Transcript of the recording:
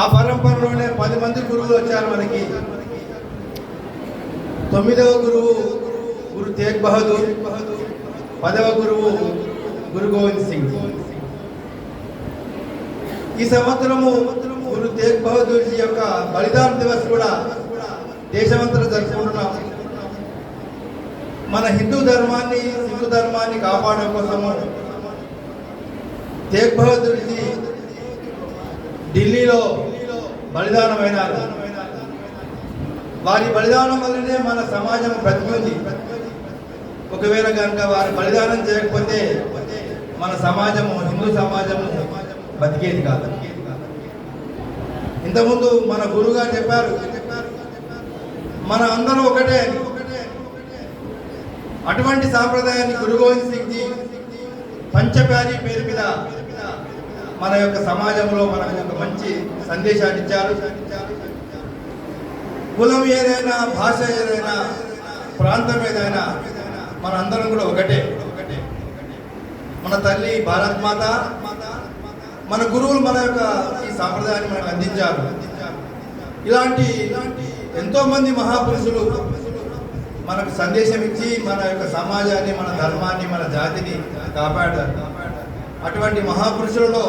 ఆ పరంపరలోనే పది మంది గురువులు వచ్చారు మనకి. తొమ్మిదవ గురువు గురు తేగ్ బహదూర్ పదవ గురువు గురు గోవింద్ సింగ్. ఈ సంవత్సరము గురు తేగ్ బహదూర్ జీ యొక్క బలిదాన దివస్ కూడా దేశమంతా జరుపుకుంటున్నాం. మన హిందూ ధర్మాన్ని హిందూ ధర్మాన్ని కాపాడడం కోసము తేగ్ బహదూర్ జీ ఢిల్లీలో బలిదానమైనారు. వారి బలిదానం వల్లనే మన సమాజం బ్రతికింది. ఒకవేళ కనుక వారి బలిదానం చేయకపోతే మన సమాజము హిందూ సమాజము బతికేది కాదు. ఇంతకుముందు మన గురువుగారు చెప్పారు మన అందరం ఒకటే. అటువంటి సాంప్రదాయాన్ని గురు గోవింద్ సింగ్ జీ పంచప్యారి పేరు మీద మన యొక్క సమాజంలో మన యొక్క మంచి సందేశాన్ని ఇచ్చారు. కులం ఏదైనా భాష ఏదైనా ప్రాంతం ఏదైనా మన అందరం కూడా ఒకటే. మన తల్లి భారత్ మాత మన గురువులు మన యొక్క ఈ సాంప్రదాయాన్ని మనకు అందించారు. ఇలాంటి ఎంతో మంది మహాపురుషులు మనకు సందేశం ఇచ్చి మన యొక్క సమాజాన్ని మన ధర్మాన్ని మన జాతిని కాపాడారు. అటువంటి మహాపురుషులలో